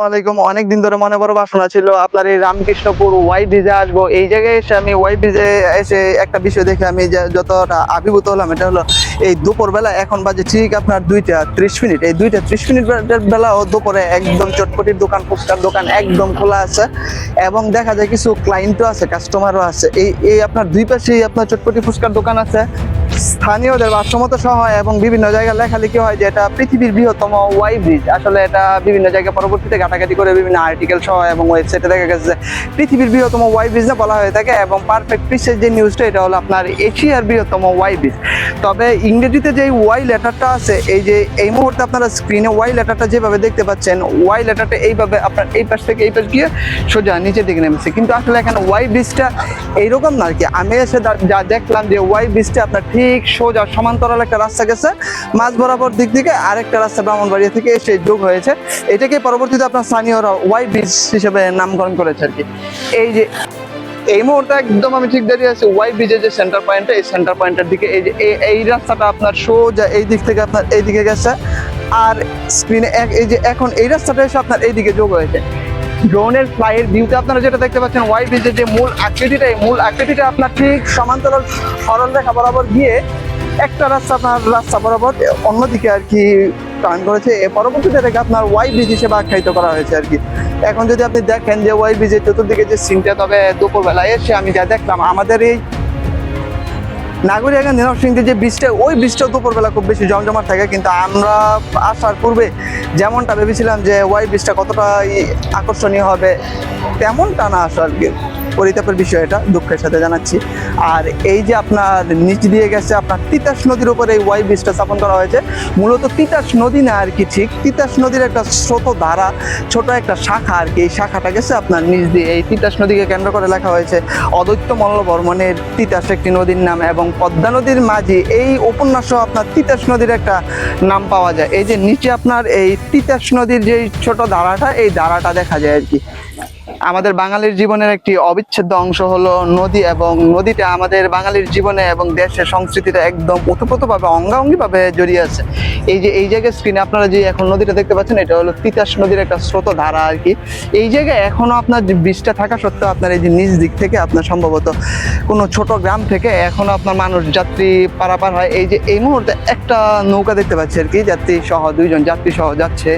ওয়ালাইকুম অনেকদিন ধরে মনে বড় বাসনা ছিল, আপনার এই রামকৃষ্ণপুর ওয়াই ব্রিজে আসব। এই জায়গায় এসে আমি ওয়াই ব্রিজে এসে একটা বিষয় দেখে আমি যতটা আবির্ভূত হলাম, এটা হলো এই দুপুরবেলা এখন বাজে ঠিক আপনার দুইটা ত্রিশ মিনিট। এই দুইটা ত্রিশ মিনিট বেলাও দুপুরে একদম চটপটির দোকান, ফুচকার দোকান একদম খোলা আছে। এবং দেখা যায় কিছু ক্লায়েন্টও আছে কাস্টমারও আছে। এই এই আপনার দুই পাশেই আপনার চটপটি ফুচকার দোকান আছে। স্থানীয়দের বাসমত সহ এবং বিভিন্ন জায়গায় লেখালেখি হয় যে এটা পৃথিবীর বৃহত্তম ওয়াই ব্রিজ। আসলে এটা বিভিন্ন জায়গায় পরবর্তীতে ঘাটাঘাটি করে বিভিন্ন আর্টিকেল সহ এবং ওয়েবসাইটে দেখা গেছে যে পৃথিবীর বৃহত্তম ওয়াই ব্রিজ না বলা হয়ে থাকে এবং পারফেক্ট পিসের যে নিউজটা এটা হলো আপনার এশিয়ার বৃহত্তম ওয়াই ব্রিজ। তবে ইংরেজিতে যে ওয়াই লেটারটা আছে, এই যে এই মুহূর্তে আপনারা স্ক্রিনে ওয়াই লেটারটা যেভাবে দেখতে পাচ্ছেন, ওয়াই লেটারটা এইভাবে আপনার এই পাশ থেকে এই পাশ গিয়ে সোজা নিচের দিকে নেমেছে। কিন্তু আসলে এখানে ওয়াই ব্রিজটা এইরকম না আর কি। আমি এসে যা দেখলাম যে ওয়াই ব্রিজটা আপনার ঠিক সোজা সমান্তরাল একটা রাস্তা গেছে। মাঝ বরাবর দিক থেকে আরেকটা রাস্তা ব্রাহ্মণবাড়িয়া থেকে এসে যোগ হয়েছে। এটাকে পরবর্তীতে আপনার স্থানীয়রা ওয়াই ব্রিজ হিসেবে নামকরণ করেছে আর কি। এই যে, এই মুহূর্তে একদম আমি ঠিক দাঁড়িয়ে আছি, ওয়াই ব্রিজের যে সেন্টার পয়েন্টটা এই সেন্টার পয়েন্টের দিকে এই যে, এই- রাস্তাটা আপনার সোজা এই দিক থেকে আপনার এই দিকে গেছে। আর স্ক্রিনে এই যে এখন এই রাস্তাটা এসে আপনার এই দিকে যোগ হয়েছে। ড্রোনের ফ্লাইয়ের ভিউতে আপনারা যেটা দেখতে পাচ্ছেন ওয়াইড ব্রিজের যে মূল আকৃতিটা, এই মূল আকৃতিটা আপনার ঠিক সমান্তরাল সরল রেখা বরাবর গিয়ে একটা রাস্তা আপনার রাস্তা বরাবর অন্যদিকে আর কি টার্ন করেছে। পরবর্তীতে এটাকে আপনার ওয়াই ব্রিজ হিসেবে আখ্যায়িত করা হয়েছে আর কি। এখন যদি আপনি দেখেন যে ওয়াই ব্রিজের চতুর্দিকে যে সিনটা তবে দুপুরবেলায় এসে আমি যা দেখলাম, আমাদের এই নাগরিক নরসিংদী যে বৃষ্টি ওই বৃষ্টিও দুপুরবেলা খুব বেশি জমজমাট থাকে, কিন্তু আমরা আসার পূর্বে যেমনটা ভেবেছিলাম যে ওই বৃষ্টিটা কতটা আকর্ষণীয় হবে, তেমনটা না আসার কি। পরিতাপের বিষয় এটা, দুঃখের সাথে জানাচ্ছি। আর এই যে আপনার নিচ দিয়ে গেছে, আপনার তিতাস নদীর উপরে এই ওয়াই বীজটা স্থাপন করা হয়েছে। মূলত তিতাস নদী না আর কি ঠিক, তিতাস নদীর একটা স্রোত ধারা, ছোট একটা শাখা আর কি, এই শাখাটা গেছে আপনার নিচ দিয়ে। এই তিতাস নদীকে কেন্দ্র করে লেখা হয়েছে অদৈত্য মল্ল বর্মনের তিতাস একটি নদীর নাম এবং পদ্মা নদীর মাঝি এই উপন্যাসও আপনার তিতাস নদীর একটা নাম পাওয়া যায়। এই যে নিচে আপনার এই তিতাস নদীর যে ছোট ধারাটা, এই ধারাটা দেখা যায় আর কি। আমাদের বাঙালির জীবনের একটি অবিচ্ছেদ্য অংশ হলো নদী এবং নদীটা আমাদের বাঙালির জীবনে এবং দেশের সংস্কৃতিটা একদম ওতপ্রোতভাবে, অঙ্গাঙ্গিভাবে জড়িয়ে আছে। এই যে, এই জায়গায় স্ক্রিনে আপনারা যে এখন নদীটা দেখতে পাচ্ছেন, এটা হলো তিতাস নদীর একটা স্রোত ধারা আর কি। এই জায়গায় এখনও আপনার বীজটা থাকা সত্ত্বেও আপনার এই যে নিজ দিক থেকে আপনার সম্ভবত কোনো ছোট গ্রাম থেকে এখনও আপনার মানুষ যাত্রী পারাপার হয়। এই যে, এই মুহূর্তে একটা নৌকা দেখতে পাচ্ছি আর কি, যাত্রী সহ দুইজন, যাত্রী সহ যাচ্ছে।